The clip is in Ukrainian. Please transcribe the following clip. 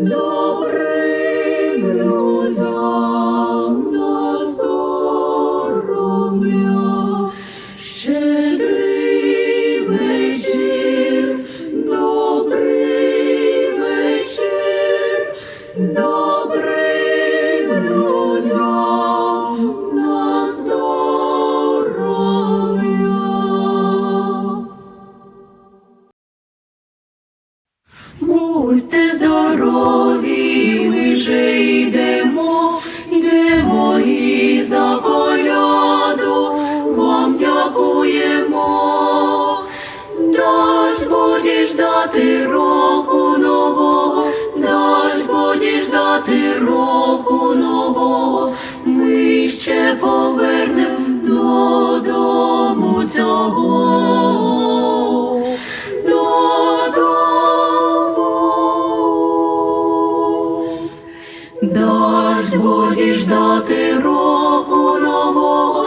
добрим людям на здоров'я. Щедрий вечір. Будьте здорові, ми вже йдемо, йдемо і за коляду, вам дякуємо. Даж будеш дати року нового, даж будеш дати року нового, ми ще повернем додому цього. плач, будеш ждати року нового.